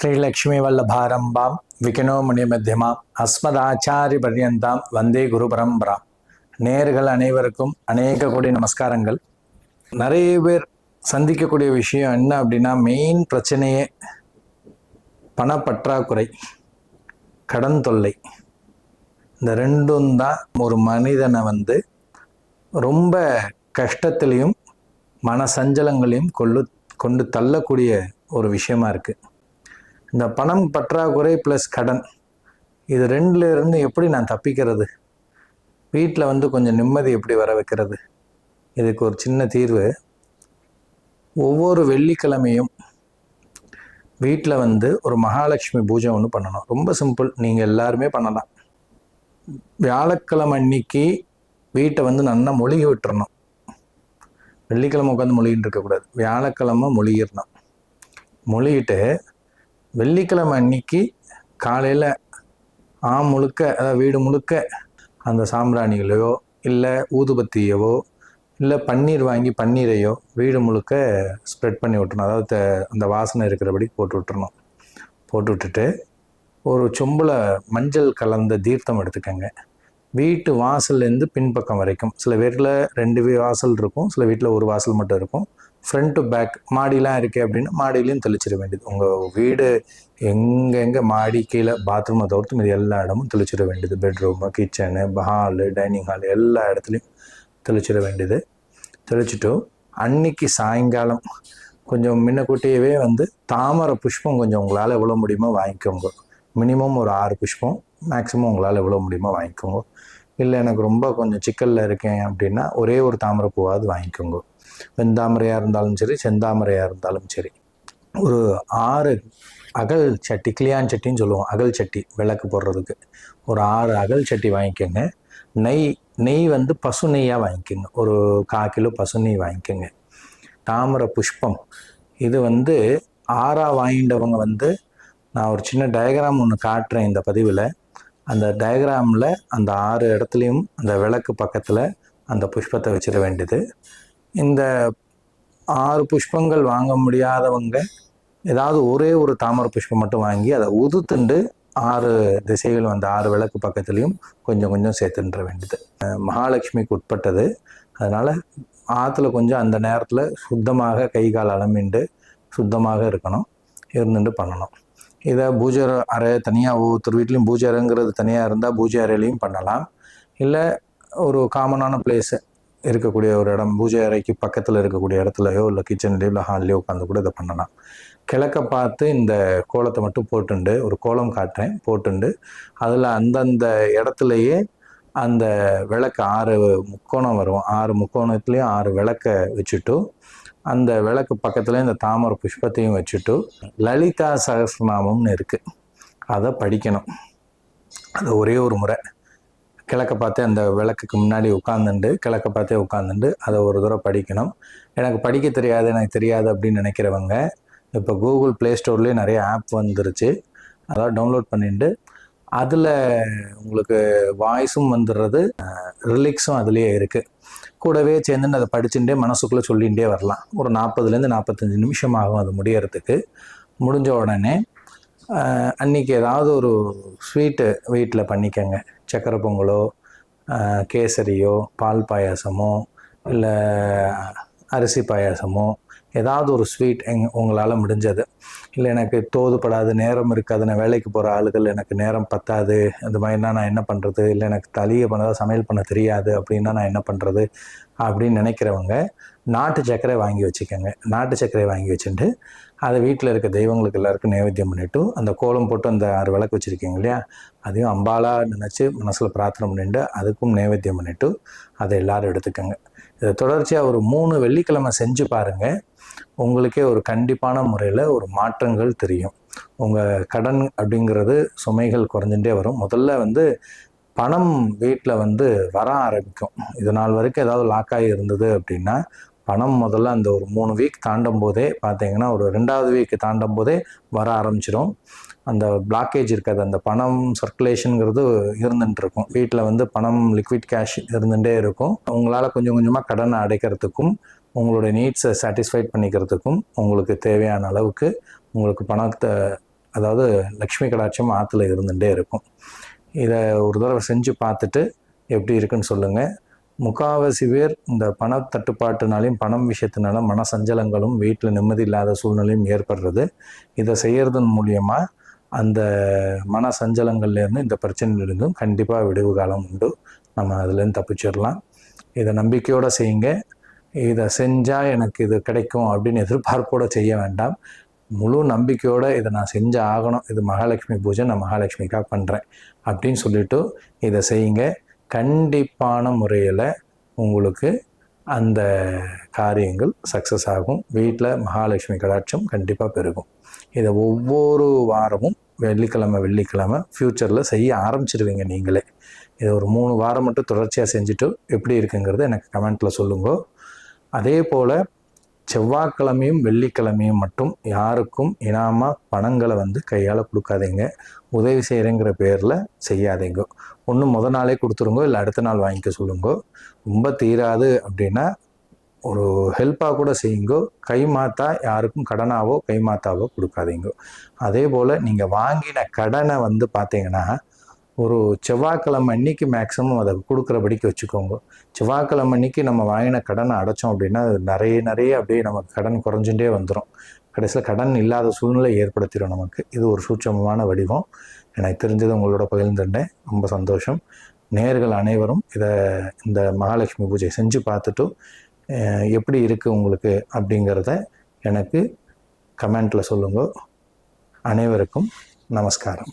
ஸ்ரீலக்ஷ்மிவல்லபாரம்பாம் விகனோ முனிமத்தியமாம் அஸ்மதாச்சாரி பர்யந்தாம் வந்தே குரு பரம்பராம் நேர்கள் அனைவருக்கும் அநேக கோடி நமஸ்காரங்கள். நிறைய பேர் சந்திக்கக்கூடிய விஷயம் என்ன அப்படின்னா மெயின் பிரச்சனையே பணப்பற்றாக்குறை கடன் தொல்லை. இந்த ரெண்டும் தான் ஒரு மனிதனை வந்து ரொம்ப கஷ்டத்திலையும் மன சஞ்சலங்களையும் கொள்ளு கொண்டு தள்ளக்கூடிய ஒரு விஷயமா இருக்குது இந்த பணம் பற்றாக்குறை ப்ளஸ் கடன். இது ரெண்டுலேருந்து எப்படி நான் தப்பிக்கிறது? வீட்டில் வந்து கொஞ்சம் நிம்மதி எப்படி வர வைக்கிறது? இதுக்கு ஒரு சின்ன தீர்வு. ஒவ்வொரு வெள்ளிக்கிழமையும் வீட்டில் வந்து ஒரு மகாலட்சுமி பூஜை ஒன்று பண்ணணும். ரொம்ப சிம்பிள் நீங்கள் எல்லாருமே பண்ணலாம். வியாழக்கிழமை அன்னைக்கு வீட்டை வந்து நல்லா மொழிகி விட்டுறணும். வெள்ளிக்கிழமை உட்காந்து மொழிகிட்டு இருக்கக்கூடாது. வியாழக்கிழமை மொழிகிடணும். மொழிகிட்டு வெள்ளிக்கிழமை அன்னைக்கு காலையில் ஆ முழுக்க அதாவது வீடு முழுக்க அந்த சாம்பிராணிகளையோ இல்லை ஊதுபத்தியவோ இல்லை பன்னீர் வாங்கி பன்னீரையோ வீடு முழுக்க ஸ்ப்ரெட் பண்ணி விட்டுணும் அதாவது அந்த வாசனை இருக்கிறபடி போட்டு விட்டுறணும். போட்டு விட்டுட்டு ஒரு சொம்பில் மஞ்சள் கலந்த தீர்த்தம் எடுத்துக்கோங்க. வீட்டு வாசல்லேருந்து பின்பக்கம் வரைக்கும் சில வீட்டில் ரெண்டு வாசல் இருக்கும் சில வீட்டில் ஒரு வாசல் மட்டும் இருக்கும். ஃப்ரண்ட் டு பேக் மாடிலாம் இருக்குது அப்படின்னா மாடியிலையும் தெளிச்சிட வேண்டியது. உங்கள் வீடு எங்கெங்கே மாடி கீழே பாத்ரூமை தவிர்த்து மீது எல்லா இடமும் தெளிச்சிட வேண்டியது. Bedroom kitchen hall dining hall எல்லா இடத்துலையும் தெளிச்சிட வேண்டியது. தெளிச்சிட்டு அன்னைக்கு சாயங்காலம் கொஞ்சம் முன்னக்கூட்டியவே வந்து தாமரை புஷ்பம் கொஞ்சம் உங்களால் எவ்வளோ முடியுமோ வாங்கிக்கோங்க. மினிமம் ஒரு ஆறு புஷ்பம் மேக்ஸிமம் உங்களால் எவ்வளோ முடியுமோ வாங்கிக்கோங்க. இல்லை எனக்கு ரொம்ப கொஞ்சம் சிக்கலில் இருக்கேன் அப்படின்னா ஒரே ஒரு தாமரை பூவாவது வாங்கிக்கோங்க. வெந்தாமரையாக இருந்தாலும் சரி செந்தாமரையாக இருந்தாலும் சரி. ஒரு ஆறு அகல் சட்டி கிளியான் சட்டின்னு சொல்லுவோம் அகல் சட்டி விளக்கு போடுறதுக்கு. ஒரு ஆறு அகல் சட்டி வாங்கிக்கோங்க. நெய் நெய் வந்து பசு நெய்யாக வாங்கிக்கோங்க. ஒரு கா கிலோ பசு நெய் வாங்கிக்கோங்க. தாமரை புஷ்பம். இது வந்து ஆறாக வாங்கிட்டவங்க வந்து நான் ஒரு சின்ன டயக்ராம் ஒன்று காட்டுறேன் இந்த பதிவில். அந்த டயக்ராமில் அந்த ஆறு இடத்துலையும் அந்த விளக்கு பக்கத்தில் அந்த புஷ்பத்தை வச்சிட வேண்டியது. இந்த ஆறு புஷ்பங்கள் வாங்க முடியாதவங்க ஏதாவது ஒரே ஒரு தாமரை புஷ்பம் மட்டும் வாங்கி அதை உதுத்துண்டு ஆறு திசைகள் அந்த ஆறு விளக்கு பக்கத்துலேயும் கொஞ்சம் கொஞ்சம் சேர்த்துன்ற வேண்டியது. மகாலட்சுமிக்கு உட்பட்டது. அதனால் ஆற்றுல கொஞ்சம் அந்த நேரத்தில் சுத்தமாக கை கால் அலமிண்டு சுத்தமாக இருக்கணும். இருந்துட்டு பண்ணணும். இதை பூஜை அறை தனியாக ஒவ்வொருத்தர் வீட்லேயும் பூஜை அறைங்கிறது தனியாக இருந்தால் பூஜை அறையிலையும் பண்ணலாம். இல்லை ஒரு காமனான பிளேஸு இருக்கக்கூடிய ஒரு இடம் பூஜை அறைக்கு பக்கத்தில் இருக்கக்கூடிய இடத்துலையோ இல்லை கிச்சன்லேயோ இல்லை ஹால்லையோ உட்காந்து கூட இதை பண்ணலாம். கிழக்க பார்த்து இந்த கோலத்தை மட்டும் போட்டுண்டு ஒரு கோலம் காட்டுறேன் போட்டுண்டு அதில் அந்தந்த இடத்துலையே அந்த விளக்கு ஆறு முக்கோணம் வரும். ஆறு முக்கோணத்துலேயும் ஆறு விளக்க வச்சுட்டு அந்த விளக்கு பக்கத்தில் இந்த தாமரை புஷ்பத்தையும் வச்சுட்டு லலிதா சகசிரநாமம்னு இருக்குது அதை படிக்கணும். அது ஒரே ஒரு முறை. கிழக்க பார்த்தே அந்த விளக்குக்கு முன்னாடி உட்காந்துண்டு கிழக்க பார்த்தே உட்காந்துண்டு அதை ஒரு தூரம் படிக்கணும். எனக்கு படிக்க தெரியாது எனக்கு தெரியாது அப்படின்னு நினைக்கிறவங்க இப்போ கூகுள் ப்ளே ஸ்டோர்லேயே நிறைய ஆப் வந்துருச்சு. அதாவது டவுன்லோட் பண்ணிட்டு அதில் உங்களுக்கு வாய்ஸும் வந்துடுறது ரிலிக்ஸும் அதுலேயே இருக்குது கூடவே சேர்ந்துன்னு அதை படிச்சுட்டே மனசுக்குள்ளே சொல்லிகிட்டே வரலாம். ஒரு நாற்பதுலேருந்து நாற்பத்தஞ்சு நிமிஷம் ஆகும் அது முடியறதுக்கு. முடிஞ்ச உடனே அன்றைக்கி அன்னைக்கு ஏதாவது ஒரு ஸ்வீட்டு வீட்டில் பண்ணிக்கங்க. சக்கரை பொங்கலோ கேசரியோ பால் பாயாசமோ இல்லை அரிசி பாயாசமோ ஏதாவது ஒரு ஸ்வீட் எங் உங்களால் முடிஞ்சது. இல்லை எனக்கு தோதுப்படாது நேரம் இருக்காது நான் வேலைக்கு போகிற ஆளுகள் எனக்கு நேரம் பத்தாது அந்த மாதிரினா நான் என்ன பண்ணுறது இல்லை எனக்கு தலியை பண்ணதாக சமையல் பண்ண தெரியாது அப்படின்னா நான் என்ன பண்ணுறது அப்படின்னு நினைக்கிறவங்க நாட்டு சர்க்கரை வாங்கி வச்சுக்கோங்க. நாட்டு சர்க்கரை வாங்கி வச்சுட்டு அதை வீட்டில் இருக்க தெய்வங்களுக்கு எல்லாருக்கும் நைவேத்தியம் பண்ணிவிட்டு அந்த கோலம் போட்டு அந்த ஆறு விளக்கு வச்சுருக்கீங்க இல்லையா? அதையும் அம்பாலாக நினச்சி மனசில் பிரார்த்தனை பண்ணிட்டு அதுக்கும் நைவேத்தியம் பண்ணிவிட்டு அதை எல்லோரும் எடுத்துக்கோங்க. இதை தொடர்ச்சியாக ஒரு மூணு வெள்ளிக்கிழமை செஞ்சு பாருங்கள் உங்களுக்கே ஒரு கண்டிப்பான முறையில் ஒரு மாற்றங்கள் தெரியும். உங்கள் கடன் அப்படிங்கிறது சுமைகள் குறைஞ்சுட்டே வரும். முதல்ல வந்து பணம் வீட்டில் வந்து வர ஆரம்பிக்கும். இது நாள் வரைக்கும் ஏதாவது லாக் ஆகி இருந்தது அப்படின்னா பணம் முதல்ல அந்த ஒரு மூணு வீக் தாண்டும் போதே பார்த்தீங்கன்னா ஒரு ரெண்டாவது வீக் தாண்டும் போதே வர ஆரம்பிச்சிடும் அந்த பிளாக்கேஜ் இருக்காது. அந்த பணம் சர்க்குலேஷனுங்கிறது இருந்துட்டு இருக்கும் வீட்டில் வந்து பணம் லிக்விட் கேஷ் இருந்துகிட்டே இருக்கும். உங்களால் கொஞ்சம் கொஞ்சமாக கடனை அடைக்கிறதுக்கும் உங்களுடைய நீட்ஸை சாட்டிஸ்ஃபைட் பண்ணிக்கிறதுக்கும் உங்களுக்கு தேவையான அளவுக்கு உங்களுக்கு பணத்தை அதாவது லக்ஷ்மி கடாட்சம் ஆற்றுல இருந்துகிட்டே இருக்கும். இதை ஒரு தடவை செஞ்சு பார்த்துட்டு எப்படி இருக்குன்னு சொல்லுங்கள் முக்காவாசி பேர் இந்த பண தட்டுப்பாட்டுனாலையும் பணம் விஷயத்தினால மன சஞ்சலங்களும் வீட்டில் நிம்மதி இல்லாத சூழ்நிலையும் ஏற்படுறது. இதை செய்கிறதன் மூலியமாக அந்த மன சஞ்சலங்கள்லேருந்து இந்த பிரச்சனையிலிருந்தும் கண்டிப்பாக விடுவு காலம் உண்டு. நம்ம அதுலேருந்து தப்பிச்சிடலாம். இதை நம்பிக்கையோடு செய்யுங்க. இதை செஞ்சால் எனக்கு இது கிடைக்கும் அப்படின்னு எதிர்பார்ப்போடு செய்ய வேண்டாம். முழு நம்பிக்கையோடு இதை நான் செஞ்சு ஆகணும். இது மகாலட்சுமி பூஜை நான் மகாலட்சுமிக்காக பண்ணுறேன் அப்படின்னு சொல்லிட்டு இதை செய்யுங்க. கண்டிப்பான முறையில் உங்களுக்கு அந்த காரியங்கள் சக்ஸஸ் ஆகும். வீட்டில் மகாலட்சுமி கடாட்சம் கண்டிப்பாக பெருகும். இதை ஒவ்வொரு வாரமும் வெள்ளிக்கிழமை வெள்ளிக்கிழமை ஃப்யூச்சரில் செய்ய ஆரம்பிச்சிடுவீங்க நீங்களே. இதை ஒரு மூணு வாரம் மட்டும் தொடர்ச்சியாக செஞ்சுட்டு எப்படி இருக்குங்கிறத எனக்கு கமெண்ட்டில் சொல்லுங்க. அதே போல் செவ்வாய்க்கிழமையும் வெள்ளிக்கிழமையும் மட்டும் யாருக்கும் இனாமாக பணங்களை வந்து கையால் கொடுக்காதீங்க. உதவி செய்கிறேங்கிற பேரில் செய்யாதீங்க. ஒன்று முத நாளே கொடுத்துருங்கோ இல்லை அடுத்த நாள் வாங்கிக்க சொல்லுங்கோ. ரொம்ப தீராது அப்படின்னா ஒரு ஹெல்ப்பாக கூட செய்யுங்கோ. கை மாத்தா யாருக்கும் கடனாவோ கை மாத்தாவோ கொடுக்காதீங்க. அதே போல் நீங்கள் வாங்கின கடனை வந்து பார்த்தீங்கன்னா ஒரு செவ்வாய்க்கிழமை அன்னைக்கு மேக்ஸிமம் அதை கொடுக்குறபடிக்கு வச்சுக்கோங்க. செவ்வாய்க்கிழமை அன்னைக்கு நம்ம வாங்கின கடனை அடைச்சோம் அப்படின்னா அது நிறைய நிறைய அப்படியே நமக்கு கடன் குறைஞ்சுட்டே வந்துடும் கடைசியில் கடன் இல்லாத சூழ்நிலை ஏற்படுத்திடும் நமக்கு. இது ஒரு சூட்சமமான வடிவம். எனக்கு தெரிஞ்சது உங்களோட பகிர்ந்துட்டேன் ரொம்ப சந்தோஷம். நேர்கள் அனைவரும் இதை இந்த மகாலட்சுமி பூஜை செஞ்சு பார்த்துட்டு எப்படி இருக்குது உங்களுக்கு அப்படிங்கிறத எனக்கு கமெண்ட்டில் சொல்லுங்க. அனைவருக்கும் நமஸ்காரம்.